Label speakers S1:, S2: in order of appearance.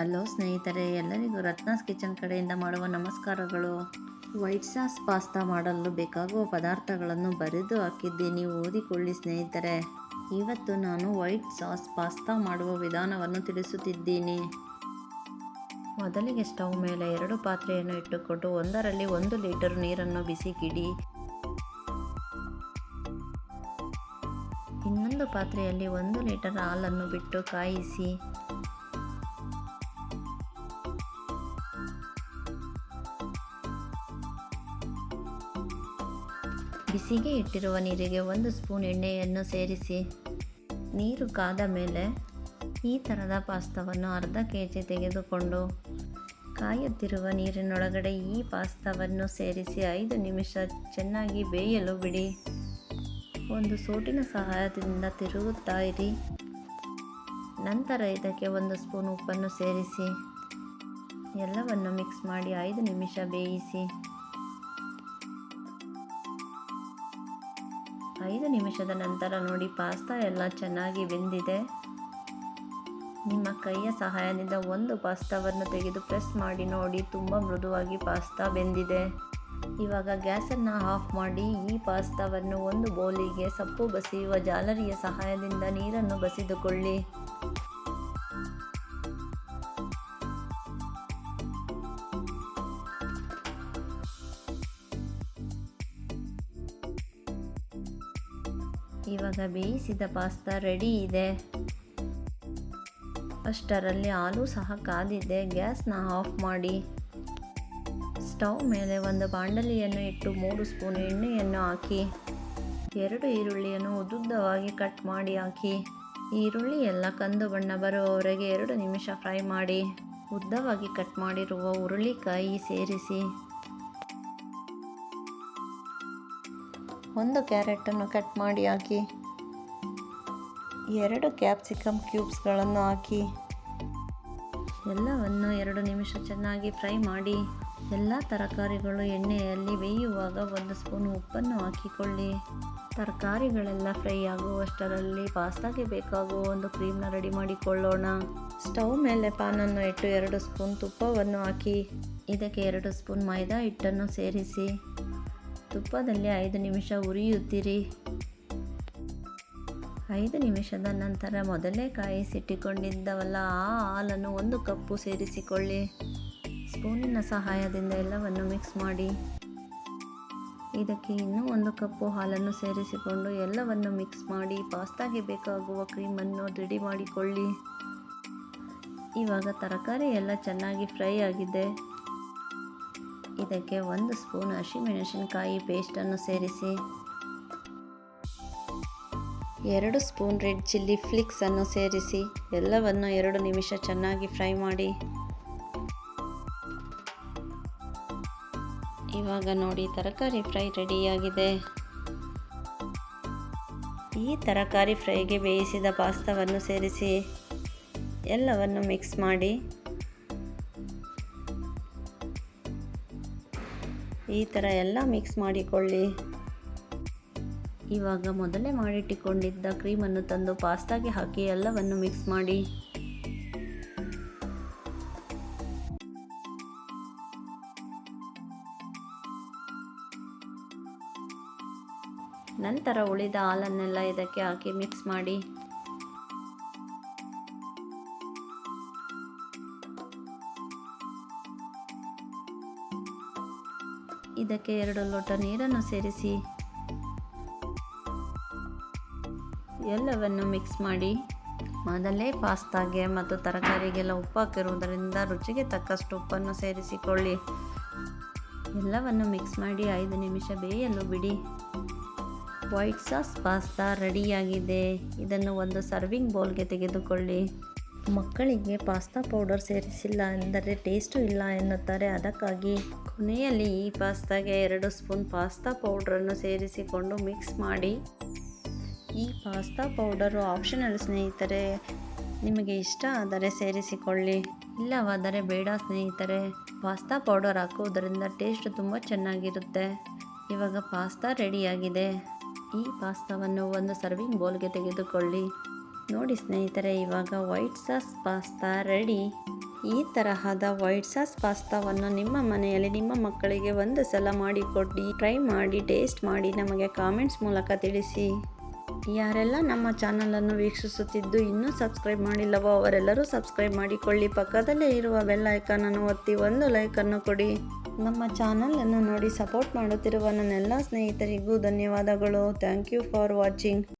S1: Hello ಸ್ನೇಹಿತರೆ, ಎಲ್ಲರಿಗೂ ರತ್ನಾಸ್ kitchen ಕಡೆಯಿಂದ ಮಾಡುವ ನಮಸ್ಕಾರಗಳು. ವೈಟ್ ಸಾಸ್ ಪಾಸ್ತಾ ಮಾಡಲು ಬೇಕಾಗುವ ಪದಾರ್ಥಗಳನ್ನು ಬರೆದು ಹಾಕಿದ್ದೀನಿ ಓದಿಕೊಳ್ಳಿ ಸ್ನೇಹಿತರೆ. ಇವತ್ತು ನಾನು ವೈಟ್ ಸಾಸ್ ಪಾಸ್ತಾ ಮಾಡುವ ವಿಧಾನವನ್ನು ತಿಳಿಸುತ್ತಿದ್ದೀನಿ. ಮೊದಲಿಗೆ ಸ್ಟವ್ ಮೇಲೆ ಎರಡು ಪಾತ್ರೆಯನ್ನು ಇಟ್ಟುಕೊಂಡು ಒಂದರಲ್ಲಿ ಒಂದು ಲೀಟರ್ ನೀರನ್ನು ಬಿಸಿಗಿಡಿ. ಇನ್ನೊಂದು ಪಾತ್ರೆಯಲ್ಲಿ ಒಂದು ಲೀಟರ್ ಹಾಲನ್ನು ಬಿಟ್ಟು ಕಾಯಿಸಿ. ಬಿಸಿಗೆ ಇಟ್ಟಿರುವ ನೀರಿಗೆ ಒಂದು ಸ್ಪೂನ್ ಎಣ್ಣೆಯನ್ನು ಸೇರಿಸಿ. ನೀರು ಕಾದ ಮೇಲೆ ಈ ಥರದ ಪಾಸ್ತಾವನ್ನು ಅರ್ಧ ಕೆ ಜಿ ತೆಗೆದುಕೊಂಡು ಕಾಯುತ್ತಿರುವ ನೀರಿನೊಳಗಡೆ ಈ ಪಾಸ್ತಾವನ್ನು ಸೇರಿಸಿ ಐದು ನಿಮಿಷ ಚೆನ್ನಾಗಿ ಬೇಯಲು ಬಿಡಿ. ಒಂದು ಸೋಟಿನ ಸಹಾಯದಿಂದ ತಿರುಗುತ್ತಾ ಇರಿ. ನಂತರ ಇದಕ್ಕೆ ಒಂದು ಸ್ಪೂನ್ ಉಪ್ಪನ್ನು ಸೇರಿಸಿ. ಎಲ್ಲವನ್ನು ಮಿಕ್ಸ್ ಮಾಡಿ ಐದು ನಿಮಿಷ ಬೇಯಿಸಿ. ಐದು ನಿಮಿಷದ ನಂತರ ನೋಡಿ, ಪಾಸ್ತಾ ಎಲ್ಲ ಚೆನ್ನಾಗಿ ಬೆಂದಿದೆ. ನಿಮ್ಮ ಕೈಯ ಸಹಾಯದಿಂದ ಒಂದು ಪಾಸ್ತಾವನ್ನು ತೆಗೆದು ಪ್ರೆಸ್ ಮಾಡಿ ನೋಡಿ, ತುಂಬ ಮೃದುವಾಗಿ ಪಾಸ್ತಾ ಬೆಂದಿದೆ. ಇವಾಗ ಗ್ಯಾಸನ್ನು ಆಫ್ ಮಾಡಿ, ಈ ಪಾಸ್ತಾವನ್ನು ಒಂದು ಬೌಲಿಗೆ ಸಪ್ಪು ಬಸಿಯುವ ಜಾಲರಿಯ ಸಹಾಯದಿಂದ ನೀರನ್ನು ಬಸಿದುಕೊಳ್ಳಿ. ಇವಾಗ ಬೇಯಿಸಿದ ಪಾಸ್ತಾ ರೆಡಿ ಇದೆ. ಅಷ್ಟರಲ್ಲಿ ಹಾಲು ಸಹ ಕಾದಿದೆ. ಗ್ಯಾಸ್ನ ಆಫ್ ಮಾಡಿ. ಸ್ಟವ್ ಮೇಲೆ ಒಂದು ಬಾಂಡಲಿಯನ್ನು ಇಟ್ಟು ಮೂರು ಸ್ಪೂನ್ ಎಣ್ಣೆಯನ್ನು ಹಾಕಿ. ಎರಡು ಈರುಳ್ಳಿಯನ್ನು ಉದ್ದುದ್ದವಾಗಿ ಕಟ್ ಮಾಡಿ ಹಾಕಿ. ಈರುಳ್ಳಿ ಎಲ್ಲ ಕಂದು ಬಣ್ಣ ಬರುವವರೆಗೆ ಎರಡು ನಿಮಿಷ ಫ್ರೈ ಮಾಡಿ. ಉದ್ದವಾಗಿ ಕಟ್ ಮಾಡಿರುವ ಹುರುಳಿಕಾಯಿ ಸೇರಿಸಿ. ಒಂದು ಕ್ಯಾರೆಟನ್ನು ಕಟ್ ಮಾಡಿ ಹಾಕಿ. ಎರಡು ಕ್ಯಾಪ್ಸಿಕಮ್ ಕ್ಯೂಬ್ಸ್ಗಳನ್ನು ಹಾಕಿ. ಎಲ್ಲವನ್ನು ಎರಡು ನಿಮಿಷ ಚೆನ್ನಾಗಿ ಫ್ರೈ ಮಾಡಿ. ಎಲ್ಲ ತರಕಾರಿಗಳು ಎಣ್ಣೆಯಲ್ಲಿ ಬೇಯುವಾಗ ಒಂದು ಸ್ಪೂನ್ ಉಪ್ಪನ್ನು ಹಾಕಿಕೊಳ್ಳಿ. ತರಕಾರಿಗಳೆಲ್ಲ ಫ್ರೈ ಆಗುವಷ್ಟರಲ್ಲಿ ಪಾಸ್ತಾಗೆ ಬೇಕಾಗುವ ಒಂದು ಕ್ರೀಮ್ನ ರೆಡಿ ಮಾಡಿಕೊಳ್ಳೋಣ. ಸ್ಟವ್ ಮೇಲೆ ಪಾನನ್ನು ಇಟ್ಟು ಎರಡು ಸ್ಪೂನ್ ತುಪ್ಪವನ್ನು ಹಾಕಿ. ಇದಕ್ಕೆ ಎರಡು ಸ್ಪೂನ್ ಮೈದಾ ಹಿಟ್ಟನ್ನು ಸೇರಿಸಿ. ತುಪ್ಪದಲ್ಲಿ ಐದು ನಿಮಿಷ ಉರಿಯುತ್ತೀರಿ. ಐದು ನಿಮಿಷದ ನಂತರ ಮೊದಲೇ ಕಾಯಿಸಿಟ್ಟಿಕೊಂಡಿದ್ದವಲ್ಲ, ಆ ಹಾಲನ್ನು ಒಂದು ಕಪ್ಪು ಸೇರಿಸಿಕೊಳ್ಳಿ. ಸ್ಪೂನಿನ ಸಹಾಯದಿಂದ ಎಲ್ಲವನ್ನು ಮಿಕ್ಸ್ ಮಾಡಿ. ಇದಕ್ಕೆ ಇನ್ನೂ ಒಂದು ಕಪ್ಪು ಹಾಲನ್ನು ಸೇರಿಸಿಕೊಂಡು ಎಲ್ಲವನ್ನು ಮಿಕ್ಸ್ ಮಾಡಿ. ಪಾಸ್ತಾಗೆ ಬೇಕಾಗುವ ಕ್ರೀಮನ್ನು ರೆಡಿ ಮಾಡಿಕೊಳ್ಳಿ. ಇವಾಗ ತರಕಾರಿ ಎಲ್ಲ ಚೆನ್ನಾಗಿ ಫ್ರೈ ಆಗಿದೆ. ಇದಕ್ಕೆ ಒಂದು ಸ್ಪೂನ್ ಹಸಿಮೆಣಸಿನಕಾಯಿ ಪೇಸ್ಟನ್ನು ಸೇರಿಸಿ. ಎರಡು ಸ್ಪೂನ್ ರೆಡ್ ಚಿಲ್ಲಿ ಫ್ಲಿಕ್ಸನ್ನು ಸೇರಿಸಿ. ಎಲ್ಲವನ್ನು ಎರಡು ನಿಮಿಷ ಚೆನ್ನಾಗಿ ಫ್ರೈ ಮಾಡಿ. ಇವಾಗ ನೋಡಿ, ತರಕಾರಿ ಫ್ರೈ ರೆಡಿಯಾಗಿದೆ. ಈ ತರಕಾರಿ ಫ್ರೈಗೆ ಬೇಯಿಸಿದ ಪಾಸ್ತಾವನ್ನು ಸೇರಿಸಿ. ಎಲ್ಲವನ್ನು ಮಿಕ್ಸ್ ಮಾಡಿ. ಈ ಥರ ಎಲ್ಲ ಮಿಕ್ಸ್ ಮಾಡಿಕೊಳ್ಳಿ. ಇವಾಗ ಮೊದಲೇ ಮಾಡಿಟ್ಟುಕೊಂಡಿದ್ದ ಕ್ರೀಮನ್ನು ತಂದು ಪಾಸ್ತಾಗೆ ಹಾಕಿ ಎಲ್ಲವನ್ನು ಮಿಕ್ಸ್ ಮಾಡಿ. ನಂತರ ಉಳಿದ ಹಾಲನ್ನೆಲ್ಲ ಇದಕ್ಕೆ ಹಾಕಿ ಮಿಕ್ಸ್ ಮಾಡಿ. ಇದಕ್ಕೆ ಎರಡು ಲೋಟ ನೀರನ್ನು ಸೇರಿಸಿ. ಎಲ್ಲವನ್ನು ಮಿಕ್ಸ್ ಮಾಡಿ, ಮೊದಲೇ ಪಾಸ್ತಾಗೆ ಮತ್ತು ತರಕಾರಿಗೆಲ್ಲ ಉಪ್ಪು ಹಾಕಿರುವುದರಿಂದ ರುಚಿಗೆ ತಕ್ಕಷ್ಟು ಉಪ್ಪನ್ನು ಸೇರಿಸಿಕೊಳ್ಳಿ. ಎಲ್ಲವನ್ನು ಮಿಕ್ಸ್ ಮಾಡಿ ಐದು ನಿಮಿಷ ಬೇಯಲು ಬಿಡಿ. ವೈಟ್ ಸಾಸ್ ಪಾಸ್ತಾ ರೆಡಿಯಾಗಿದೆ. ಇದನ್ನು ಒಂದು ಸರ್ವಿಂಗ್ ಬೌಲ್ಗೆ ತೆಗೆದುಕೊಳ್ಳಿ. ಮಕ್ಕಳಿಗೆ ಪಾಸ್ತಾ ಪೌಡರ್ ಸೇರಿಸಿಲ್ಲ ಎಂದರೆ ಟೇಸ್ಟು ಇಲ್ಲ ಎನ್ನುತ್ತಾರೆ. ಅದಕ್ಕಾಗಿ ಕೊನೆಯಲ್ಲಿ ಈ ಪಾಸ್ತಾಗೆ ಎರಡು ಸ್ಪೂನ್ ಪಾಸ್ತಾ ಪೌಡ್ರನ್ನು ಸೇರಿಸಿಕೊಂಡು ಮಿಕ್ಸ್ ಮಾಡಿ. ಈ ಪಾಸ್ತಾ ಪೌಡರು ಆಪ್ಷನಲ್ ಸ್ನೇಹಿತರೆ, ನಿಮಗೆ ಇಷ್ಟ ಆದರೆ ಸೇರಿಸಿಕೊಳ್ಳಿ. ಇಲ್ಲವಾದರೆ ಬೇಡ ಸ್ನೇಹಿತರೆ, ಪಾಸ್ತಾ ಪೌಡರ್ ಹಾಕುವುದರಿಂದ ಟೇಸ್ಟ್ ತುಂಬ ಚೆನ್ನಾಗಿರುತ್ತೆ. ಇವಾಗ ಪಾಸ್ತಾ ರೆಡಿಯಾಗಿದೆ. ಈ ಪಾಸ್ತಾವನ್ನು ಒಂದು ಸರ್ವಿಂಗ್ ಬೌಲ್ಗೆ ತೆಗೆದುಕೊಳ್ಳಿ. ನೋಡಿ ಸ್ನೇಹಿತರೆ, ಇವಾಗ ವೈಟ್ ಸಾಸ್ ಪಾಸ್ತಾ ರೆಡಿ. ಈ ತರಹದ ವೈಟ್ ಸಾಸ್ ಪಾಸ್ತಾವನ್ನು ನಿಮ್ಮ ಮನೆಯಲ್ಲಿ ನಿಮ್ಮ ಮಕ್ಕಳಿಗೆ ಒಂದು ಸಲ ಮಾಡಿಕೊಡಿ ಟ್ರೈ ಮಾಡಿ, ಟೇಸ್ಟ್ ಮಾಡಿ ನಮಗೆ ಕಾಮೆಂಟ್ಸ್ ಮೂಲಕ ತಿಳಿಸಿ. ಯಾರೆಲ್ಲ ನಮ್ಮ ಚಾನಲನ್ನು ವೀಕ್ಷಿಸುತ್ತಿದ್ದು ಇನ್ನೂ ಸಬ್ಸ್ಕ್ರೈಬ್ ಮಾಡಿಲ್ಲವೋ ಅವರೆಲ್ಲರೂ ಸಬ್ಸ್ಕ್ರೈಬ್ ಮಾಡಿಕೊಳ್ಳಿ. ಪಕ್ಕದಲ್ಲೇ ಇರುವ ಬೆಲ್ ಐಕಾನನ್ನು ಒತ್ತಿ ಒಂದು ಲೈಕನ್ನು ಕೊಡಿ. ನಮ್ಮ ಚಾನಲನ್ನು ನೋಡಿ ಸಪೋರ್ಟ್ ಮಾಡುತ್ತಿರುವ ನನ್ನೆಲ್ಲ ಸ್ನೇಹಿತರಿಗೂ ಧನ್ಯವಾದಗಳು. Thank you for watching.